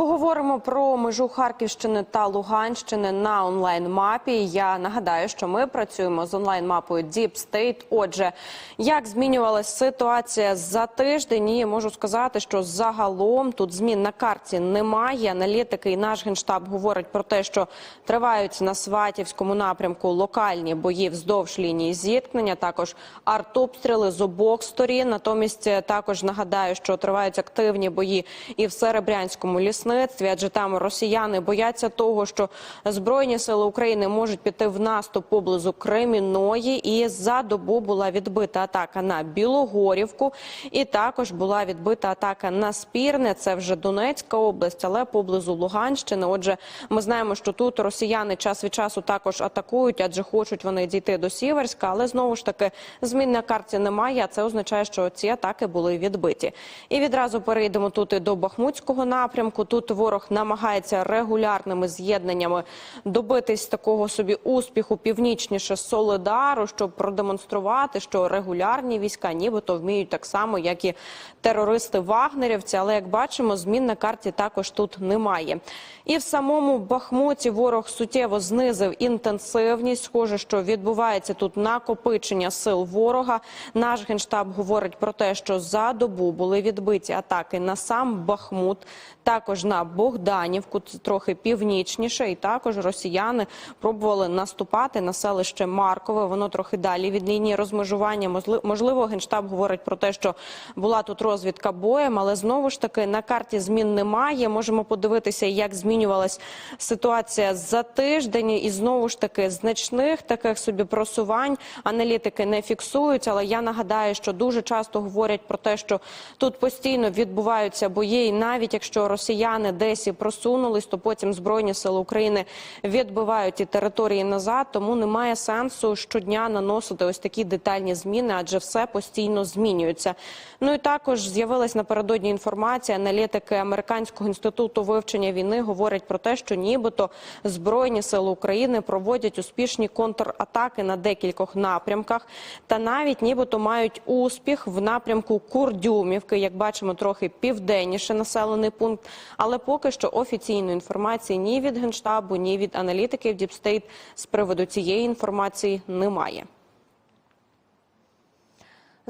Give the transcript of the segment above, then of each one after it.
Поговоримо про межу Харківщини та Луганщини на онлайн-мапі. Я нагадаю, що ми працюємо з онлайн-мапою Deep State. Отже, як змінювалася ситуація за тиждень, і можу сказати, що загалом тут змін на карті немає. Аналітики і наш генштаб говорять про те, що тривають на Сватівському напрямку локальні бої вздовж лінії зіткнення. Також артобстріли з обох сторін. Натомість е, також нагадаю, що тривають активні бої і в Серебрянському лісництві, адже там росіяни бояться того, що збройні сили України можуть піти в наступ поблизу Креміної. І за добу була відбита атака на Білогорівку, і також була відбита атака на Спірне. Це вже Донецька область, але поблизу Луганщини. Отже, ми знаємо, що тут росіяни час від часу також атакують, адже хочуть вони дійти до Сіверська. Але знову ж таки змін на карті немає. А це означає, що ці атаки були відбиті. І відразу перейдемо тут і до Бахмутського напрямку. Тут ворог намагається регулярними з'єднаннями добитись такого собі успіху північніше Солидару, щоб продемонструвати, що регулярні війська, нібито вміють так само, як і терористи вагнерівці. Але як бачимо, змін на карті також тут немає. І в самому Бахмуті ворог суттєво знизив інтенсивність. Схоже, що відбувається тут накопичення сил ворога. Наш генштаб говорить про те, що за добу були відбиті атаки на сам Бахмут, також на Богданівку, трохи північніше, і також росіяни пробували наступати на селище Маркове. Воно трохи далі від лінії розмежування. Можли- Можливо, генштаб говорить про те, що була тут розвідка боєм, але знову ж таки на карті змін немає. Можемо подивитися, як змінювалась ситуація за тиждень, і знову ж таки значних таких собі просувань аналітики не фіксують. Але я нагадаю, що дуже часто говорять про те, що тут постійно відбуваються бої, і навіть якщо росіяни десь і просунулись, то потім збройні сили України відбивають ті території назад. Тому немає сенсу щодня наносити ось такі детальні зміни, адже все постійно змінюється. Ну і також з'явилась напередодні інформація. Аналітики американського інституту вивчення війни говорять про те, що нібито збройні сили України проводять успішні контратаки на декількох напрямках, та навіть нібито мають успіх в напрямку Курдюмівки, як бачимо, трохи південніше населений пункт. Але поки що офіційної інформації ні від генштабу, ні від аналітиків Діпстейт з приводу цієї інформації немає.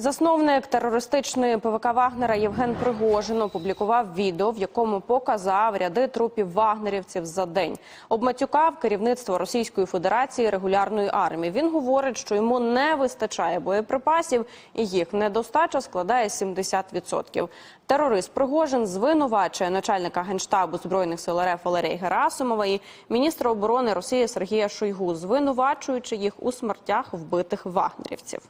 Засновник терористичної ПВК Вагнера Євген Пригожин опублікував відео, в якому показав ряди трупів вагнерівців за день. Обматюкав керівництво Російської Федерації регулярної армії. Він говорить, що йому не вистачає боєприпасів, і їх недостача складає 70%. Терорист Пригожин звинувачує начальника генштабу збройних сил РФ Валерія Герасимова і міністра оборони Росії Сергія Шойгу, звинувачуючи їх у смертях вбитих вагнерівців.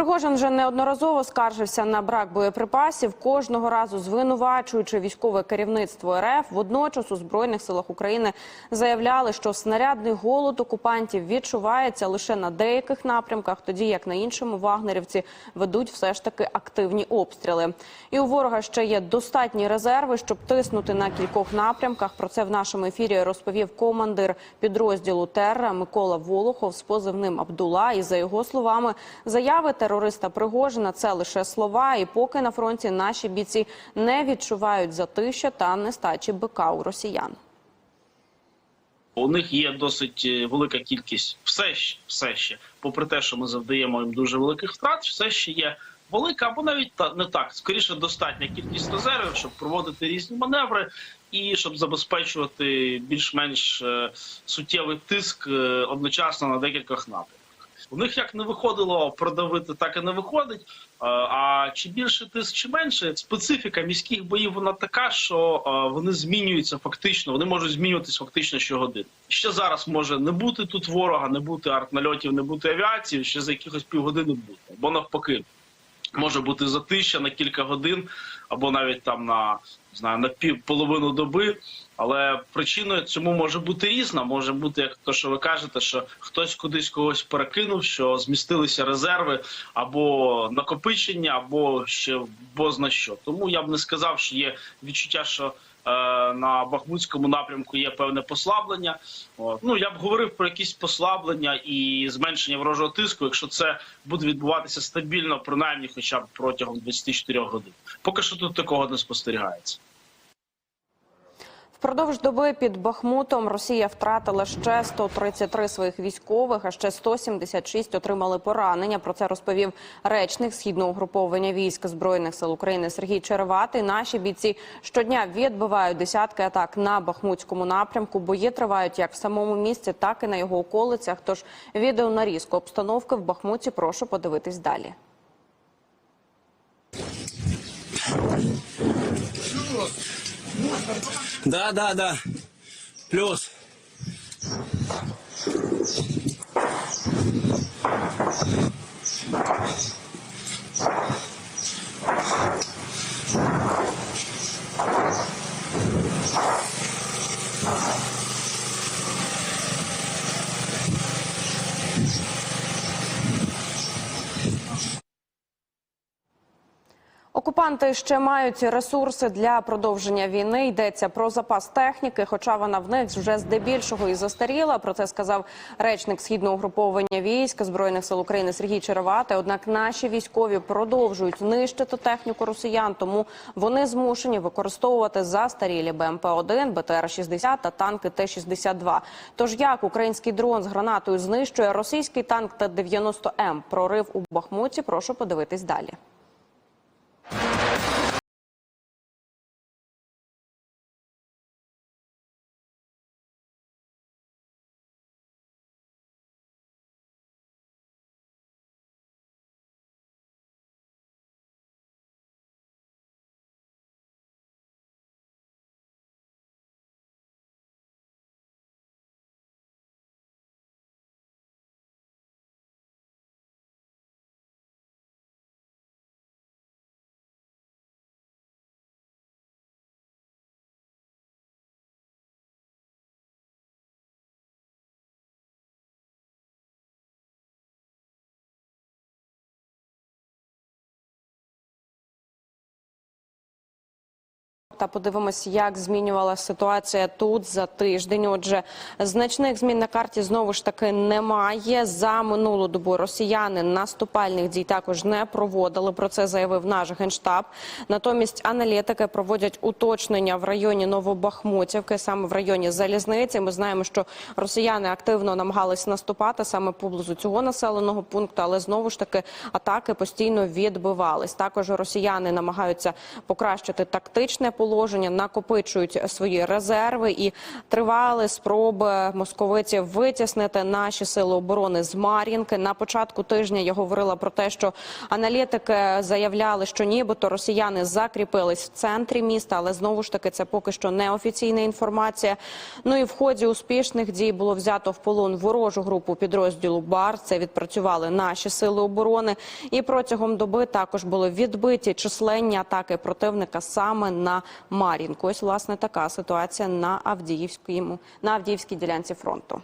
Пригожин вже неодноразово скаржився на брак боєприпасів, кожного разу звинувачуючи військове керівництво РФ. Водночас у збройних силах України заявляли, що снарядний голод окупантів відчувається лише на деяких напрямках, тоді як на іншому вагнерівці ведуть все ж таки активні обстріли. І у ворога ще є достатні резерви, щоб тиснути на кількох напрямках. Про це в нашому ефірі розповів командир підрозділу Терра Микола Волохов з позивним Абдула. І за його словами, заяви терориста Пригожина це лише слова. І поки на фронті наші бійці не відчувають затища та нестачі бика у росіян. У них є досить е, велика кількість, все ще, все ще, попри те, що ми завдаємо їм дуже великих втрат, все ще є велика або навіть та не так, скоріше достатня кількість резервів, щоб проводити різні маневри і щоб забезпечувати більш-менш е, суттєвий тиск е, одночасно на декількох напрямках. У них як не виходило продавити, так і не виходить. Е, А чи більше тиск, чи менше, специфіка міських боїв вона така, що е, вони змінюються фактично, вони можуть змінюватись фактично щогодини. Ще зараз може не бути тут ворога, не бути артнальотів, не бути авіації, ще за якихось півгодини бути. Бо навпаки, може бути затища на кілька годин, або навіть там на знаю, на пів половину доби. Але причиною цьому може бути різна. Може бути, як то, що ви кажете, що хтось кудись когось перекинув, що змістилися резерви або накопичення, або ще бозна що. Тому я б не сказав, що є відчуття, що на Бахмутському напрямку є певне послаблення. Ну я б говорив про якісь послаблення і зменшення ворожого тиску, якщо це буде відбуватися стабільно, принаймні, хоча б протягом 24 годин. Поки що тут такого не спостерігається. Впродовж доби під Бахмутом Росія втратила ще 133 своїх військових, а ще 176 отримали поранення. Про це розповів речник східного угруповання військ збройних сил України Сергій Череватий. Наші бійці щодня відбивають десятки атак на Бахмутському напрямку. Бої тривають як в самому місті, так і на його околицях. Тож відео нарізку обстановки в Бахмуті прошу подивитись далі. Да, да, да. Плюс. Окупанти ще мають ресурси для продовження війни. Йдеться про запас техніки, хоча вона в них вже здебільшого і застаріла. Про це сказав речник східного угруповання військ збройних сил України Сергій Черевати. Однак наші військові продовжують нищити техніку росіян, тому вони змушені використовувати застарілі БМП 1 БТР 60 та танки Т-62. Тож як український дрон з гранатою знищує російський танк Т-90М? Прорив у Бахмуті. Прошу подивитись далі. Та подивимось, як змінювалася ситуація тут за тиждень. Отже, значних змін на карті знову ж таки немає. За минулу добу росіяни наступальних дій також не проводили. Про це заявив наш генштаб. Натомість аналітики проводять уточнення в районі Новобахмутівки, саме в районі залізниці. Ми знаємо, що росіяни активно намагались наступати саме поблизу цього населеного пункту, але знову ж таки атаки постійно відбивались. Також росіяни намагаються покращити тактичне положення, накопичують свої резерви і тривали спроби московитів витіснити наші сили оборони з Мар'їнки. На початку тижня я говорила про те, що аналітики заявляли, що нібито росіяни закріпились в центрі міста, але знову ж таки це поки що неофіційна інформація. Ну і в ході успішних дій було взято в полон ворожу групу підрозділу БАР. Це відпрацювали наші сили оборони. І протягом доби також були відбиті численні атаки противника саме на Мар'їнку. Ось власне така ситуація на Авдіївському на Авдіївській ділянці фронту.